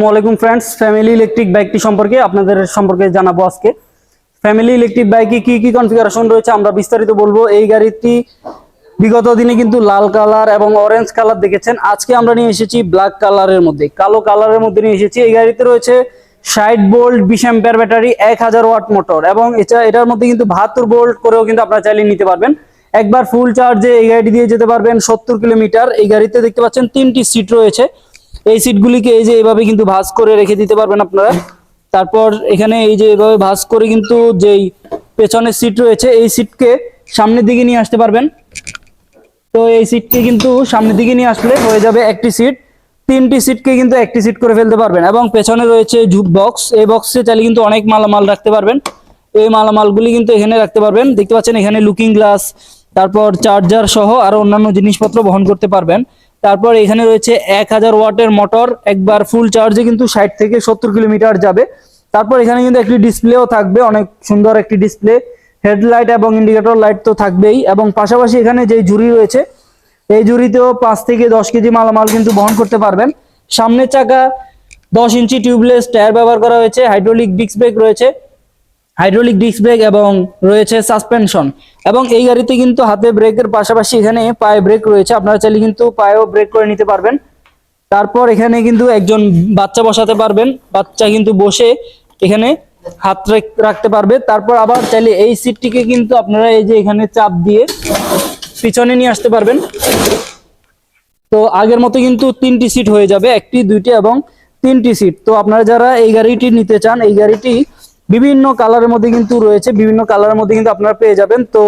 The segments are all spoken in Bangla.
আসসালামাইকুম ফ্রেন্ডস ফ্যামিলি ইলেকট্রিক বাইকটি সম্পর্কে আপনাদের সম্পর্কে জানাব আজকে। ফ্যামিলি ইলেকট্রিক বাইকে কি কি কনফিগারেশন রয়েছে আমরা বিস্তারিত বলব। এই গাড়িটি বিগত দিনে কিন্তু লাল কালার এবং অরেঞ্জ কালার দেখেছেন। আজকে আমরা নিয়ে এসেছি ব্ল্যাক কালারের মধ্যে, কালো কালারের মধ্যে নিয়ে এসেছি। এই গাড়িতে রয়েছে ষাট বোল্ট বিশ অ্যাম্পিয়ার ব্যাটারি এক হাজার ওয়াট মোটর এবং এটা, এটার মধ্যে কিন্তু বাহাত্তর বোল্ট করেও কিন্তু আপনারা চাইলে নিতে পারবেন। একবার ফুল চার্জে এই গাড়িটি দিয়ে যেতে পারবেন সত্তর কিলোমিটার এই গাড়িতে দেখতে পাচ্ছেন তিনটি সিট রয়েছে। এই সিটগুলিকে এই যে এইভাবে কিন্তু ভাঁজ করে রেখে দিতে পারবেন আপনারা। তারপর এখানে এই যে এইভাবে ভাঁজ করে কিন্তু যেই পেছনের সিট রয়েছে, এই সিটকে সামনের দিকে নিয়ে আসতে পারবেন। তো এই সিটকে কিন্তু সামনের দিকে নিয়ে আসলে হয়ে যাবে একটি সিট। তিনটি সিটকে কিন্তু একটি সিট করে ফেলতে পারবেন এবং পেছনে রয়েছে ঝুপ বক্স। এই বক্সে চাইলে কিন্তু অনেক মালামাল রাখতে পারবেন। এই মালামালগুলি কিন্তু এখানে রাখতে পারবেন। দেখতে পাচ্ছেন এখানে লুকিং গ্লাস, তারপর চার্জার সহ আরও অন্যান্য জিনিসপত্র বহন করতে পারবেন। তারপর এখানে রয়েছে এক হাজার ওয়াটের মোটর, একবার ফুল চার্জে কিন্তু ষাট থেকে সত্তর কিলোমিটার যাবে। তারপর এখানে কিন্তু একটি ডিসপ্লেও থাকবে, অনেক সুন্দর একটি ডিসপ্লে হেডলাইট এবং ইন্ডিকেটর লাইট তো থাকবেই। এবং পাশাপাশি এখানে যে ঝুড়ি রয়েছে, এই ঝুড়িতেও পাঁচ থেকে দশ কেজি মালামাল কিন্তু বহন করতে পারবেন। সামনের চাকা দশ ইঞ্চি টিউবলেস টায়ার ব্যবহার করা হয়েছে হাইড্রোলিক ডিস্ক ব্রেক রয়েছে। হাইড্রোলিক ডিস্ক ব্রেক এবং রয়েছে সাসপেনশন। এবং এই গাড়িতে কিন্তু হাতে ব্রেকের পাশাপাশি এখানে পায়ে ব্রেক রয়েছে। আপনারা চাইলে কিন্তু পায়েও ব্রেক করে নিতে পারবেন। তারপর এখানে কিন্তু একজন বাচ্চা বসাতে পারবেন। বাচ্চা কিন্তু বসে এখানে হাত রাখতে পারবে। তারপর আবার চাইলে এই সিটটিকে কিন্তু আপনারা এই যে এখানে চাপ দিয়ে পিছনে নিয়ে আসতে পারবেন। তো আগের মতো কিন্তু তিনটি সিট হয়ে যাবে, একটি, দুইটি এবং তিনটি সিট। তো আপনারা যারা এই গাড়িটি নিতে চান, এই গাড়িটি বিভিন্ন কালারের মধ্যে কিন্তু রয়েছে, বিভিন্ন কালারের মধ্যে কিন্তু আপনারা পেয়ে যাবেন। তো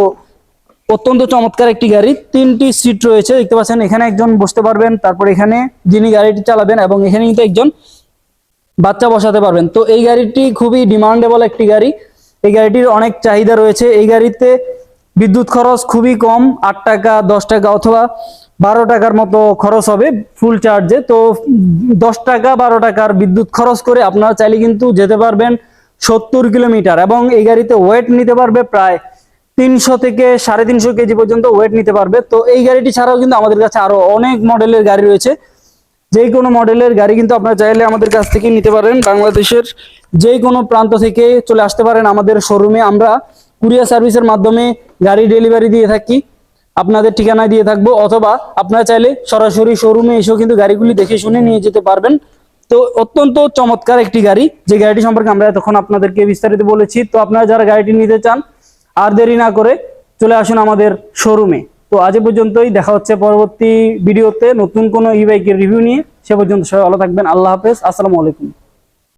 অত্যন্ত চমৎকার একটি গাড়ি, তিনটি সিট রয়েছে, দেখতে পাচ্ছেন, এখানে একজন বসতে পারবেন, তারপর এখানে যিনি গাড়িটি চালাবেন এবং এখানে কিন্তু একজন বাচ্চা বসাতে পারবেন। তো এই গাড়িটি খুবই ডিমান্ডেবল একটি গাড়ি, এই গাড়িটির অনেক চাহিদা রয়েছে। এই গাড়িতে বিদ্যুৎ খরচ খুবই কম, আট টাকা, দশ টাকা অথবা বারো টাকার মতো খরচ হবে ফুল চার্জে তো দশ টাকা, বারো টাকার বিদ্যুৎ খরচ করে আপনারা চাইলে কিন্তু যেতে পারবেন। সত্তর কিলোমিটার এবং এই গাড়িতে ওয়েট নিতে পারবে প্রায় তিনশো থেকে সাড়ে তিনশো কেজি পর্যন্ত ওয়েট নিতে পারবে। তো এই গাড়িটি ছাড়াও কিন্তু আমাদের কাছে আরও অনেক মডেলের গাড়ি রয়েছে। যে কোনো মডেলের গাড়ি কিন্তু আপনারা চাইলে আমাদের কাছ থেকে নিতে পারেন। বাংলাদেশের যে কোনো প্রান্ত থেকে চলে আসতে পারেন আমাদের শোরুমে আমরা কুরিয়ার সার্ভিসের মাধ্যমে গাড়ি ডেলিভারি দিয়ে থাকি। আপনাদের ঠিকানায় দিয়ে থাকব। অথবা আপনারা চাইলে সরাসরি শোরুমে এসেও কিন্তু গাড়িগুলি দেখে শুনে নিয়ে যেতে পারবেন। তো অত্যন্ত চমৎকার একটি গাড়ি, যে গাড়িটি সম্পর্কে আমরা এতক্ষণ আপনাদেরকে বিস্তারিত বলেছি। তো আপনারা যারা গাড়িটি নিতে চান, আর দেরি না করে চলে আসুন আমাদের শোরুমে। তো আজ পর্যন্তই, দেখা হচ্ছে পরবর্তী ভিডিওতে নতুন কোনো ই বাইকের রিভিউ নিয়ে। সে পর্যন্ত সবাই ভালো থাকবেন, আল্লাহ হাফেজ, আসসালামু আলাইকুম।